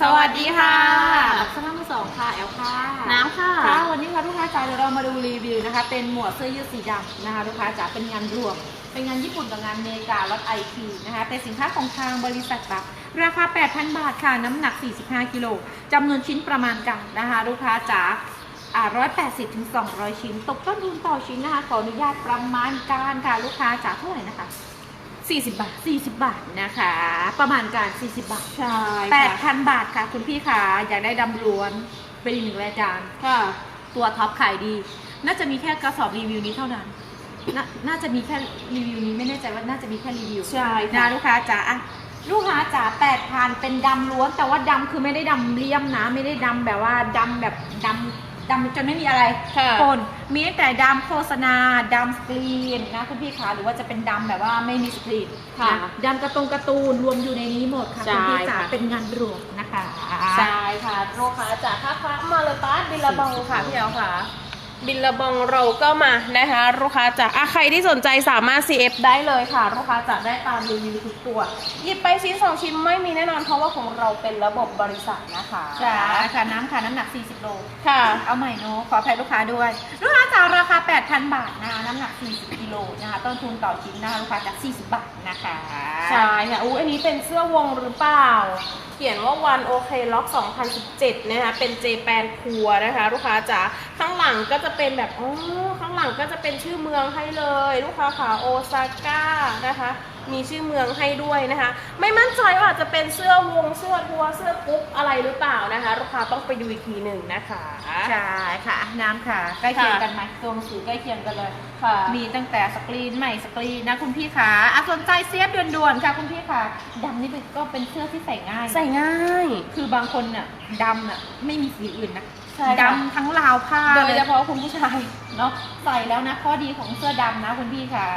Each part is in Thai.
สวัสดีค่ะสำนักมือสองค่ะแอลค่ะน้ำค่ะค่ะวันนี้ค่ะลูกค้าจ๋าเดี๋ยวเรามาดูรีวิวนะคะ เป็นหมวดเสื้อยืดสีดำนะคะลูกค้าจ๋าเป็นงานรวม เป็นงานญี่ปุ่นกับงานอเมริกาลดไอทีนะคะเป็นสินค้าของทางบริษัทค่ะราคา 8,000 บาทค่ะ น้ำหนัก 45 กิโลจำนวนชิ้นประมาณกันนะคะลูกค้าจ๋าอ่า180ถึง200ชิ้น ตกต้นทุนต่อชิ้นนะคะ ขออนุญาตประมาณการค่ะลูกค้าจ๋าเท่าไหร่นะคะ 40 บาท 40 บาทนะคะ ประมาณการ 40 บาท ใช่แปค่ะดพันบาทค่ะ คุณพี่ค่ะอยากได้ดำล้วนเป็นอีกหนึ่งรายการค่ะตัวท็อปขายดี น่าจะมีแค่กระสอบรีวิวนี้เท่านั้นนาน่าจะมีแค่รีวิวนี้ไม่แน่ใจว่าน่าจะมีแค่รีวิวใช่นะค่ะลูกค้าจ๋าอะลูกค้าจ๋าแปดพันเป็นดำล้วน แต่ว่าดำคือไม่ได้ดำเลี่ยมนะ ไม่ได้ดำแบบว่าดำแบบดำ ดำจนไม่มีอะไรค่ะคนมีตั้งแต่ดำโฆษณาดำสกรีนนะคุณพี่คะหรือว่าจะเป็นดำแบบว่าไม่มีสกรีนค่ะนดำกระตรงการ์ตูนรวมอยู่ในนี้หมดค่ะใช่คุณพี่จ๋าค่ะ เป็นงานรวมนะคะ ใช่ค่ะลูกค้าจากค่าค้ามาเลยป้าบิลลาบองค่ะพี่แอลค่ะ บิลลาบองเราก็มานะคะลูกค้าจากอะใครที่สนใจสามารถ CF ได้เลยค่ะลูกค้าจะได้ตามรีวิวทุกตัวหยิบไปชิ้นสองชิ้นไม่มีแน่นอนเพราะว่าของเราเป็นระบบบริษัทนะคะจ้าค่ะน้ำค่ะน้ำหนัก 40 โลค่ะ เอาใหม่เนอะขออภัยลูกค้าด้วย ลูกค้าจากราคา 8,000 บาทนะคะน้ำหนัก 40 กิโลนะคะต้นทุนต่อชิ้นนะคะลูกค้าจาก 40 บาทนะคะใช่ค่ะอู้อันนี้เป็นเสื้อวงหรือเปล่าเขียนว่าวันโอเคล็อก 2017 นะคะ เป็นเจแปนครัวนะคะ ลูกค้าจ๋าข้าง หลังก็จะเป็นแบบอ๋อข้างหลังก็จะเป็นชื่อเมืองให้เลย ลูกค้าขาโอซาก้านะคะ มีชื่อเมืองให้ด้วยนะคะ ไม่มั่นใจว่าจะเป็นเสื้อวงเสื้อทัวร์เสื้อกรุ๊ปอะไรหรือเปล่านะคะ ลูกค้าต้องไปดูอีกทีหนึ่งนะคะใช่ค่ะ น้ำค่ะใกล้เคียงกันไหมตัวหนังสือใกล้เคียงกันเลยค่ะ มีตั้งแต่สกรีนใหม่สกรีนนะคุณพี่ขาอะสนใจเสียบด่วนๆค่ะคุณพี่ขาดำนี่เป็นก็เป็นเสื้อที่ใส่ง่าย ใส่ง่าย คือบางคนน่ะดำน่ะไม่มีสีอื่นนะ ใช่ค่ะ ดำทั้งราวผ้าโดยเลยเฉพาะคุณผู้ชายเนาะใส่แล้วนะ ข้อดีของเสื้อดำนะคุณพี่ค่ะ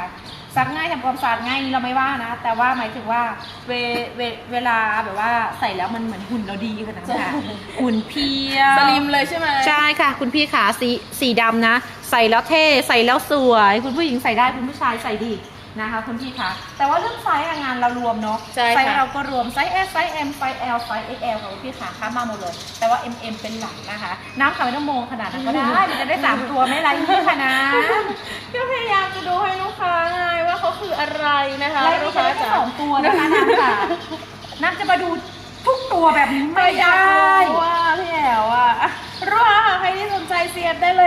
ซักง่ายทำความสะอาดง่ายนี่เราไม่ว่านะ แต่ว่าหมายถึงว่าเวเวเวลาแบบว่าใส่แล้วมันเหมือนหุ่นเราดีขนาดนั้นค่ะใช่หุ่นเพียวสลิมเลยใช่ไหมใช่ค่ะ คุณพี่ขาสีสีดำนะ ใส่แล้วเท่ใส่แล้วสวย คุณผู้หญิงใส่ได้คุณผู้ชายใส่ดี นะคะคุณพี่คะแต่ว่าเรื่องไซส์อะงานเรารวมเนาะใช่ไซค่ะส์เราก็รวมไซส์ S ไซส์ M ไซส์ L ไซส์ XL ค่ะคุณพี่ขาค้ามาหมดเลย แต่ว่า MM เป็นหลักนะคะ น้ำขาวไม่ต้องมองขนาดนั้นก็ได้มันจะได้สามตัวไม่ไรพี่ค่ะนะก็พยายามจะดูให้ลูกค้าไงว่าเขาคืออะไรนะคะไลฟ์ลูนี้กจะค้าได้แค่จ๋าสองตัวนะคะน้ำค่ะน้ำจะมาดูทุกตัวแบบนี้ไม่ไม่ได้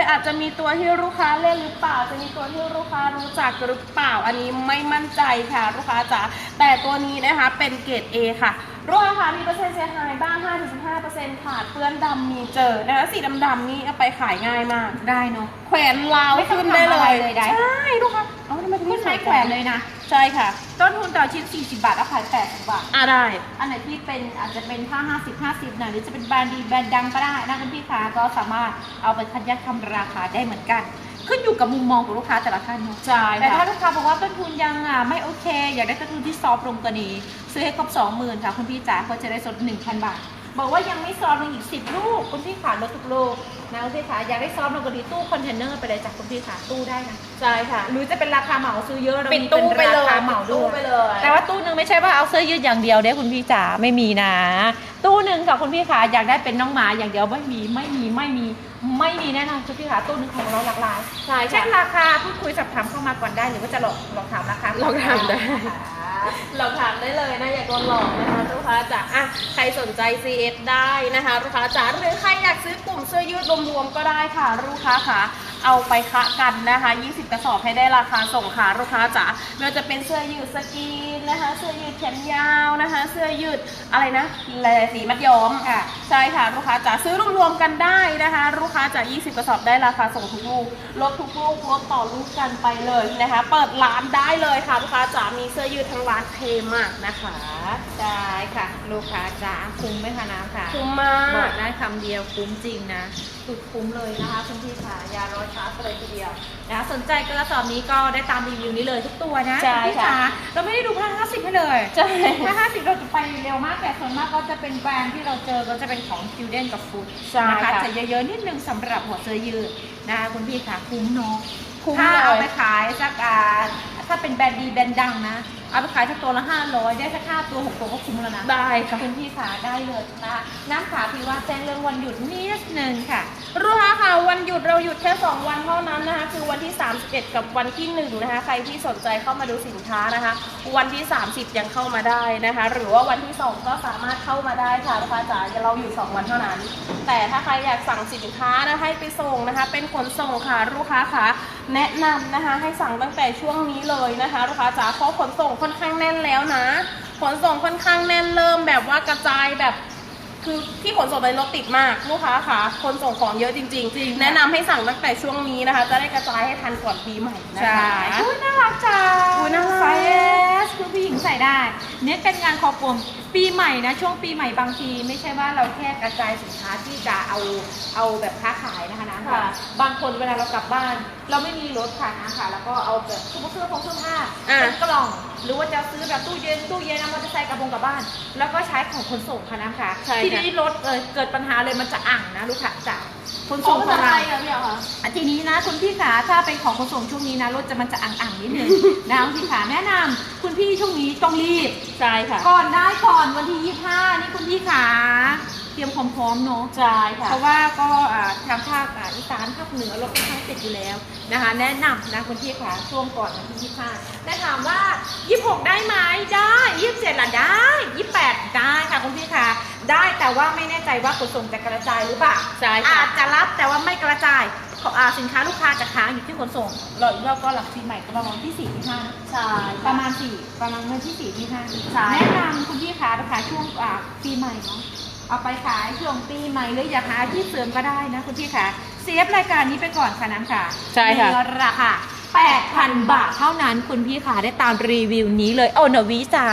อาจจะมีตัวที่ลูกค้าเล่นหรือเปล่า จะมีตัวที่ลูกค้ารู้จักหรือเปล่า อันนี้ไม่มั่นใจค่ะลูกค้าจ๋าแต่ตัวนี้นะคะเป็นเกรด A ค่ะ ลูกค้าค่ะมีเปอร์เซ็นต์เสียหายบ้าง 5-15%ขาดเปื้อนดำมีเจอนะคะสีดำๆนี่เอาไปขายง่ายมาก ได้เนาะแขวนลาวไม่ต้องขึ้นได้เลทำอะไรยเลยได้ ใช่ลูกค้าเอ้าทำไมถึงขึ้ไม่นใส่ไม้แขวนเลยนะ ใช่ค่ะ ต้นทุนต่อชิ้น 40 บาทแล้วขาย80บาท อะได้ อันไหนที่เป็นอาจจะเป็นผ้า50 50หน่อยหรือจะเป็นแบรนด์ดีแบรนด์ดังก็ได้นะคุณพี่คะก็สามารถเอาไปคัดแยกทำราคาได้เหมือนกัน ขึ้นอยู่กับมุมมองของลูกค้าแต่ละท่านเนอะใช่แต่ถ้าค่ะ ลูกค้าบอกว่าต้นทุนยังอะไม่โอเค อยากได้ต้นทุนที่ซอฟต์ลงกว่านี้ ซื้อให้ครบ20,000ค่ะคุณพี่จ๋าก็จะได้สด1,000บาท บอกว่ายังไม่ซอฟต์ลงอีก10ลูกคุณพี่ขาลดทุกลูกนะคุณพี่ขาอยากได้ซอฟต์ลงกว่านี้ตู้คอนเทนเนอร์ไปเลยจากคุณพี่ขาตู้ได้นะใช่ค่ะหรือจะเป็นราคาเหมาซื้อเยอะเราปิดมีตู้เป็นไปเลยราคาเหมาปิดด้ตู้วย ไปเลย แต่ว่าตู้หนึ่งไม่ใช่ว่าเอาเสื้อยืดอย่างเดียวเด้คุณพี่จ๋าไม่มีนะ ตู้หนึ่งค่ะคุณพี่ขาอยากได้เป็นน้องหมาอย่างเดียวไม่มีไม่มีไม่มี ไม่มีแน่นอนคุณพี่ขาตู้หนึ่งของเราหลากหลายใช่เช็ค่ะคราคาพูดคุยสอบถามเข้ามาก่อนได้หรือว่าจะลองลองถามราคาลองถามได้ค่ะเราถามได้เลยนะอย่าโดนหลอกนะคะลูกค้าจ๋าอะใครสนใจ CF ได้นะคะลูกค้าจ๋าหรือใครอยากซื้อกลุ่มเสื้อยืดรวมๆก็ได้ค่ะลูกค้าค่ะ เอาไปคะกันนะคะ 20 กระสอบให้ได้ราคาส่งค่ะลูกค้าจ๋าไม่ว่าจะเป็นเสื้อยืดสกรีนนะคะ เสื้อยืดแขนยาวนะคะ เสื้อยืดอะไรนะลายสีมัดย้อมค่ะ ใช่ค่ะลูกค้าจ๋าซื้อรวมๆกันได้นะคะ ลูกค้าจ๋า20 กระสอบได้ราคาส่งทุกลูกลดทุกลูกลดต่อลูกกันไปเลยนะคะ เปิดร้านได้เลยค่ะลูกค้าจ๋ามีเสื้อยืดทั้งร้านเทมากนะคะได้ค่ะ ลูกค้าจ๋าคุ้มไหมคะน้ำค่ะ คุ้มมาบอกกได้คำเดียวคุ้มจริงนะ สุดคุ้มเลยนะคะคุณพี่ค่ะอยารอช้ากันเลยทีเดียวนะสนใจกระสอบนี้ก็ได้ตามรีวิวนี้เลยทุกตัวนะใช่ณพี่ค่ะจ๋าเราไม่ได้ดูผ้า50ให้เลยใช่ ผ้า50เราจะไปเร็วมากแต่ส่วนมากก็จะเป็นแบรนด์ที่เราเจอก็จะเป็นของคิวเดนกับฟูดใช่นะคะค่ะ จะเยอะๆนิดนึงสำหรับหัวเสื้อยืดนะคะคุณพี่ค่ะคุ้มเนาะคุ้มถ้าเลเอายไปขายสักอ่าถ้าเป็นแบรนด์ดีแบรนด์ดังนะ เอาไปขายสักตัวละห้าร้อยได้สักห้าตัวหกตัวก็คุ้มแล้วนะได้ค่ะคุณพี่ขาได้เลยนะคะน้ำขาพี่ว่าแจ้งเรื่องวันหยุดนิดนึงค่ะรู้ค่ะค่ะวันหยุดเราหยุดแค่2วันเท่านั้นนะคะ คือวันที่ 31 กับวันที่1นะคะใครที่สนใจเข้ามาดูสินค้านะคะ วันที่ 30 ยังเข้ามาได้นะคะ หรือว่าวันที่ 2 ก็สามารถเข้ามาได้ค่ะลูกค้าจ๋าเราอยู่ 2 วันเท่านั้น แต่ถ้าใครอยากสั่งสินค้านะให้ไปส่งนะคะ เป็นขนส่งค่ะลูกค้าค่ะแนะนำนะคะ ให้สั่งตั้งแต่ช่วงนี้เลยนะคะลูกค้าจ๋าเพราะขนส่งค่อนข้างแน่นแล้วนะ ขนส่งค่อนข้างแน่นเริ่มแบบว่ากระจายแบบคือที่ขนส่งในรถติดมากลูกค้าค่ะคนส่งของเยอะจริงจริงๆแนะนำให้สั่งตั้งแต่ช่วงนี้นะคะ จะได้กระจายให้ทันก่อนปีใหม่นะคะอุ้ยน่ารักจังอุ๊ยน่ารักไซส์เอสคือผู้หญิงใส่ได้เนี่ยเป็นงานคอปมปีใหม่นะช่วงปีใหม่บางที ไม่ใช่ว่าเราแค่กระจายสินค้าที่จะเอาเอาแบบค้าขายนะคะนะค่ะ บางคนเวลาเรากลับบ้าน เราไม่มีรถค่ะนะค่ะ แล้วก็เอาแบบเสื้อผงเสื้อผ้าอะเป็นกล่อง หรือว่าจะซื้อแบบตู้เย็นตู้เย็นเอามอเตอร์ไซค์กระบงกลับบ้าน แล้วก็ใช้ของขนส่งค่ะนะคะใช่ค่ะ ทีนี้รถเออเกิดปัญหาเลยมันจะอ่างนะลูกค้าจ๋าขนส่ส่งงภาขษาองไทเรายเหรอพี่เหรอคะอะทีนี้นะคุณพี่ขาถ้าเป็นของขนส่งช่วงนี้นะรถจะมันจะอ่างๆนิดนึง นะคุณพี่ขาแนะนำคุณพี่ช่วงนี้ต้องรีบ ใช่ค่ะก่อนได้ก่อนวันที่ 25 นี่คุณพี่ขาเตรียมความพร้อมเนาะใช่ค่ะ เพราะว่าก็อ่าทางภาค อ่าอีสานภาคเหนือเราค่อนข้างติดอยู่แล้วนะคะแนะนำนะคุณพี่ขาช่วงก่อนวันที่25แต่ถามว่า 26 ได้ไหมได้27ล่ะได้28 ได้ค่ะคุณพี่ขาได้แต่ว่าไม่แน่ใจว่าขนส่งจะกระจายหรือเปล่าใช่ค่ะอาจจะรับแต่ว่าไม่กระจายขออ่าสินค้าลูกค้าจะค้างอยู่ที่ขนส่งเราเราก็หลังปีใหม่ก็ประมาณที่4ที่5นะใช่ประมาณสี่ประมาณเงินที่สี่ที่ห้าใช่แนะนำคุณพี่ขาไปขายช่วงอ่าปีใหม่เนาะเอาไปขายช่วงปีใหม่หรืออยากหาอาชีพเสริมก็ได้นะคุณพี่ขา เซฟรายการนี้ไปก่อนค่ะน้ำค่ะใช่ค่ะ ในราคา8,000 บาทเท่านั้นคุณพี่ขาได้ตามรีวิวนี้เลยโอโนวิจ้า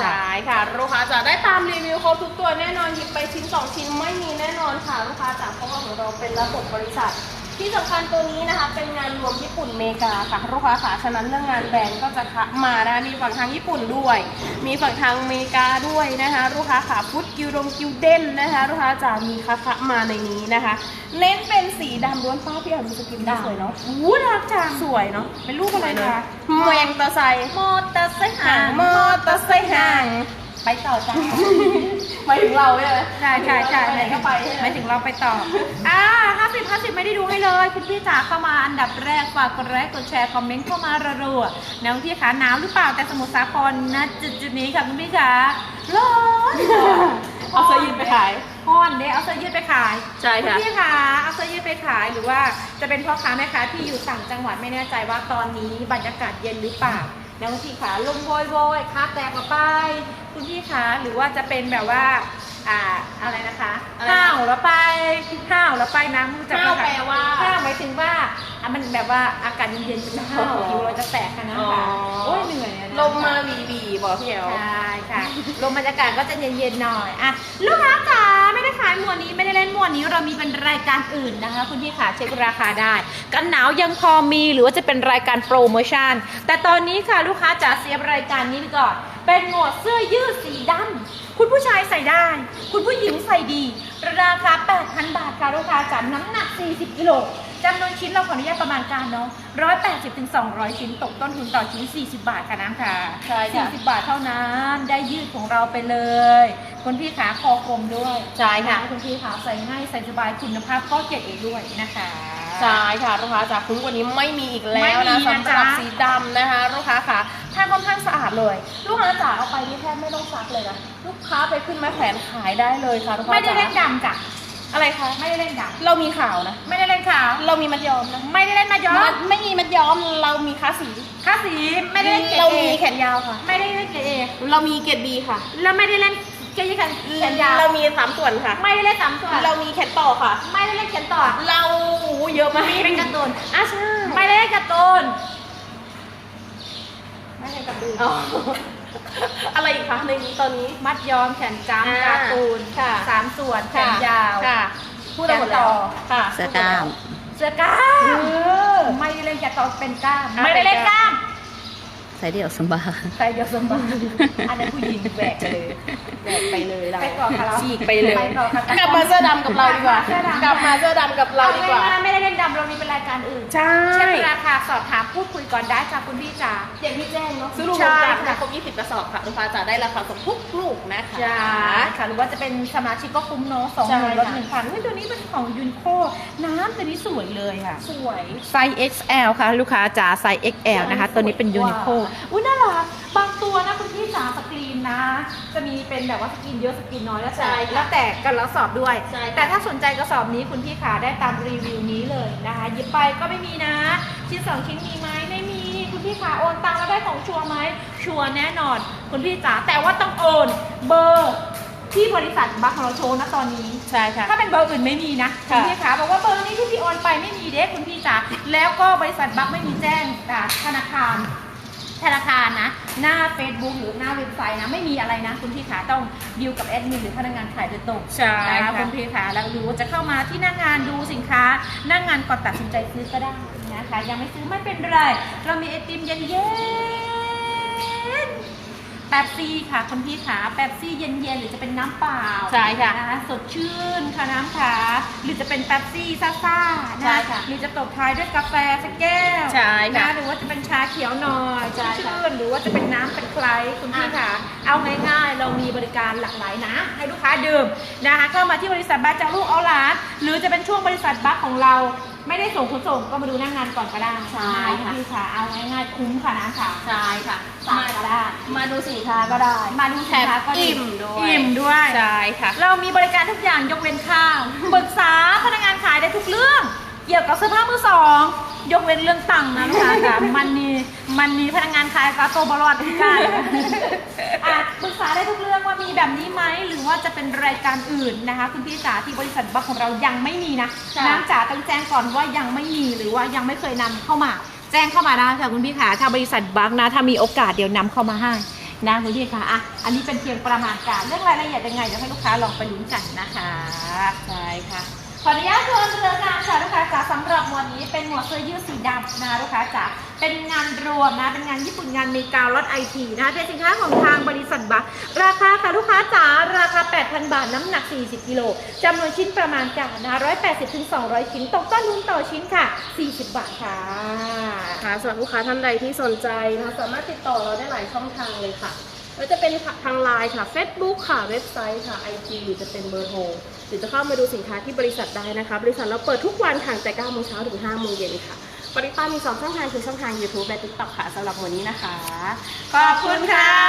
ใช่ค่ะ ลูกค้าจะได้ตามรีวิวครบทุกตัวแน่นอนหยิบไปชิ้นสองชิ้นไม่มีแน่นอนค่ะ ลูกค้าจ๋าเพราะว่าของเราเป็นระบบบริษัท ที่สำคัญตัวนี้นะคะเป็นงานรวมญี่ปุ่นเมกาค่ะลูกค้าค่ะฉะนั้นเรื่องงานแบรนด์ก็จะคะมานะคะมีฝั่งทางญี่ปุ่นด้วย มีฝั่งทางอเมริกาด้วยนะคะลูกค้าค่ะฟุตกิวดงกิวเด้นนะคะลูกค้าจ๋ามีคะคะมาในนี้นะคะ เน้นเป็นสีดำล้วนป้าพี่อ่านดูสกินได้สวยเนาะอู้น่ารักจังสวยเนาะเป็นรูปอะไรคะแมงตะไซมอเตอร์ไซค์หางมอเตอร์ไซค์หาง ไปต่อจ้าหมายถึงเราใช่ไหมใช่ใช่ใช่ไปไหนก็ไปใช่ไหม หมายถึงเราไปต่อ อ่าห้าสิบห้าสิบไม่ได้ดูให้เลย คุณพี่จ๋าเข้ามาอันดับแรกฝากกดไลค์กดแชร์คอมเมนต์เข้ามารัวๆนะคุณพี่ขาหนาวหรือเปล่าแต่สมุทรสาครนะจุดจุดๆนี้ค่ะคุณพี่ขาร้อนเอาเสื้อยืดไปขายฮ้อนเด้เอาเสื้อยืดไปขาย ใช่ค่ะณพี่ขาเอาเสื้อยืดไปขายหรือว่าจะเป็นพ่อค้าแม่ค้าที่อยู่ต่างจังหวัดไม่แน่ใจว่าตอนนี้บรรยากาศเย็นหรือเปล่า นะคุณพี่ขาลมโวยโวยค้าแตกมาไป คุณพี่ขาหรือว่าจะเป็นแบบว่าอ่าอะไรนะคะอะไรนะห้าวแล้วไปห้าวแล้วไปน้ำรู้จักไหมห้าวคะแปลว่าห้าวหมายถึงว่าอะมันแบบว่าอากาศเย็นๆเป็นห้าวอ๋อผิวเราจะแตกกันนะคะโอ้ยเหนื่อยอะนะลมมาวีวีบอกพี่เอล ใช่ค่ะลมบรรยากาศก็จะเย็นๆหน่อยอะลูกค้าจ๋าไม่ได้ขายหมวดนี้ไม่ได้เล่นหมวดนี้เรามีเป็นรายการอื่นนะคะ คุณพี่ขาเช็คราคาได้ กันหนาวยังพอมีหรือว่าจะเป็นรายการโปรโมชั่น แต่ตอนนี้ค่ะลูกค้าจ๋าเซฟรายการนี้ไปก่อน เป็นหมวดเสื้อยืดสีดำคุณผู้ชายใส่ได้ คุณผู้หญิงใส่ดี ราคา 8,000 บาทค่ะลูกค้าจ๋าน้ำหนัก 40กิโล จำนวนชิ้นเราขออนุญาตประมาณการเนาะ180ถึง200ชิ้นตกต้นทุนต่อชิ้น40บาทค่ะน้ำค่ะใช่ค่ะ40บาทเท่านั้นได้ยืดของเราไปเลย คุณพี่ขาคอกลมด้วยใช่ค่ะนคุณพี่ขาใส่ง่ายใส่สบายคุณภาพก็เกรดเอด้วยนะคะ ใช่ค่ะลูกค้าจากคุ้มกว่านี้ไม่มีอีกแล้วไม่นะมีนะสำหรับจ๊ะ สีดำนะคะ ลูกค้าค่ะผ้าค่อนข้างสะอาดเลย ลูกค้าจ๋าเอาไปนี่แทบไม่ต้องซักเลยนะลูกค้าไปขึ้นไม้แขวนขายได้เลยค่ะลูกค้าไม่ได้จ๋า เล่นดำจ้ะ อะไรคะ ไม่ได้เล่นดเรามีข่าวนะำไม่ได้เล่นขาวเรามีมัดย้อมนะ ไม่ได้เล่นมาย้อมัมดไม่มีมัดย้อม เรามีค้าสีค่าสี ไม่ได้เล่นเกรดเราเอมีแขนยาวค่ะ ไม่ได้เล่นเกรดเอเรามีเกรดบีค่ะ แล้วไม่ได้เล่นเกรดกันแขนยาว เรามีสามส่วนค่ะ ไม่ได้เล่นสามส่วน เรามีแขนต่อค่ะ ไม่ได้เล่นเขียนต่อ เราโอ้โหเยอะมากเป็นการ์ตูนอะใช่ไม่ได้เล่นการ์ตูนไม่ได้การ์ตูน อ๋ออะไรอีกคะในนี้ตอนนี้ มัดย้อมแขนจ้ำอ่าการ์ตูนค่ะ สามส่วนแขนยาวค่ะพูดเอาหมดแล้วค่ะเสื้อกล้าม เสื้อกล้ามเออไม่ได้เล่นแกะต่อเป็นกล้ามอะไม่ได้เล่นกล้าม ใส่เดี่ยวสบายใส่เดียวสบายอันนั้นผู้หญิงแบกไปเลยแบกไปเลยเรา ไปก่อนค่ะเราฉีกไปเลยไปก่อนค่ะกลับมาเสื้อดำกับเราดีกว่าเสื้อดำกลับมาเสื้อดำกับเราดีกว่าอง่ยๆไม่ได้เล่นดำเรามีเป็นรายการอื่นใช่ เช่นราคาสอบถามพูดคุยก่อนได้จ้าคุณพี่จ๋าอย่างที่แจ้งเนาะซื้อลูกใช่จากนะครบ20 กระสอบค่ะลูกค้าจะได้ราคาส่งทุกลูกนะคะ จ้าค่ะ หรือว่าจะเป็นสมาชิกก็คุ้มเนาะสองใช่หมื่นลดค่ะหนึ่งพันเฮ้ยตัวนี้เป็นของยูนิโคน้ำตัวนี้สวยเลยค่ะ สวย ไซส์ XL ค่ะ ลูกค้าจ๋าไซส์ XL นะคะ ตัวนี้เป็นยูนิโคอุ้ยน่ารักบางตัวนะคุณพี่จ๋าสกรีนนะ จะมีเป็นแบบว่าสกรีนเยอะสกรีนน้อยแล้วแต่ใช่ค่ะแล้วแต่กันแล้วสอบด้วย ใช่ค่ะ แต่ถ้าสนใจกระสอบนี้คุณพี่ขาได้ตามรีวิวนี้เลยนะคะหยิบไปก็ไม่มีนะ ชิ้นสองชิ้นมีไหมไม่มี คุณพี่ขาโอนตังค์แล้วได้ของชัวร์ไหมชัวร์แน่นอน คุณพี่จ๋าแต่ว่าต้องโอนเบอร์ที่บริษัทบัคของเราโชว์นะตอนนี้ ใช่ค่ะ ถ้าเป็นเบอร์อื่นไม่มีนะคุค่ะณพี่ขาบอกว่าเบอร์นี้ที่พี่โอนไปไม่มีเด้คุณพี่จ๋าแล้วก็บริษัทบัคไม่มีแจ้งจากธนาคาร ธนาคารนะ หน้า Facebook หรือหน้าเว็บไซต์นะ ไม่มีอะไรนะ คุณพี่ขาต้องดิวกับแอดมินหรือพนักงานขายโดยตรงใช่นะคะค่ะ คุณพี่ขาแล้วหรือว่าจะเข้ามาที่หน้างานดูสินค้า หน้างานก่อนตัดสินใจซื้อก็ได้นะคะ ยังไม่ซื้อไม่เป็นไร เรามีไอติมเย็นๆ แป๊บซี่ค่ะคุณพี่ขาแป๊บซี่เย็นๆหรือจะเป็นน้ำเปล่าใช่ค่ะนะคะสดชื่นค่ะน้ำขาหรือจะเป็นแป๊บซี่ซ่าๆนะใช่ค่ะ หรือจะตบท้ายด้วยกาแฟสักแก้วใช่ค่ะ นะหรือว่าจะเป็นชาเขียวหน่อยใช่ค่ะชื่นๆหรือว่าจะเป็นน้ำเป็นไคล้คุณพี่ค่ะ เอาง่ายๆ เรามีบริการหลากหลายนะ ให้ลูกค้าดื่มนะคะก็มาที่บริษัทบัคจากลูกเอาหลานหรือจะเป็นช่วงบริษัทบัคของเรา ไม่ได้ส่งขนส่งก็มาดูหน้างงานก่อนก็ได้ใช่ค่ะ ณพี่ค่ะเอาง่ายๆคุ้มค่ะนะค่ะใช่ค่ะสั่งก็ได้ มาดูสินค้าก็ได้ มาดูสินค้าก็ดีอิ่มด้วย อิ่มด้วย ใช่ค่ะ เรามีบริการทุกอย่างยกเว้นข้าว ปรึกษาพนักงานขายได้ทุกเรื่อง เกี่ยวกับเสื้อผ้ามือสอง ยกเว้นเรื่องตังค์นะลูกค้าค่ะมันนี่มันนี่พนักงานขายกาโตวบรอดที่กันอะปรึกษาได้ทุกเรื่องว่ามีแบบนี้ไหมหรือว่าจะเป็นรายการอื่นนะคะ คุณพี่จ๋าที่บริษัทบัคของเรายังไม่มีนะค่ะน้ำจ๋าต้องแจ้งก่อนว่ายังไม่มีหรือว่ายังไม่เคยนำเข้ามา แจ้งเข้ามาได้ค่ะคุณพี่ขาถ้าบริษัทบัคนะถ้ามีโอกาสเดี๋ยวนำเข้ามาให้นะคุณพี่คะอะอันนี้เป็นเพียงประมาณการเรื่องรายละเอียดยังไงเดี๋ยวให้ลูกค้าลองไปลุ้นกันนะคะใช่ค่ะ ขออนุญาตทวนเรืองานค่ะลูกค้าจ๋าสำหรับหมวดนี้เป็นหมวดเสื้อยืดสีดำนะคะลูกค้าจ๋าเป็นงานรวมนะเป็นงานญี่ปุ่นงานเมการถไอทีนะเป็นสินค้าของทางบริษัทบัคราคาค่ะลูกค้าจ๋าราคา 8,000 บาทน้ำหนัก 40กิโลจำนวนชิ้นประมาณการนะ180ถึง200 ชิ้นตกต้นทุนต่อชิ้นค่ะ 40 บาทค่ะค่ะสำหรับลูกค้าท่านใดที่สนใจนะสามารถติดต่อเราได้หลายช่องทางเลยค่ะไม่ว่าจะเป็นทางไลน์ค่ะ Facebook ค่ะเว็บไซต์ค่ะ IG หรือจะเป็นเบอร์โทร หรือจะเข้ามาดูสินค้าที่บริษัทได้นะคะ บริษัทเราเปิดทุกวันค่ะแต่9โมงเช้าถึง5โมงเย็นค่ะบริกามี 2 ช่องทางคือช่องทาง YouTube และ TikTok ค่ะสำหรับวันนี้นะคะ ขอบคุณค่ะ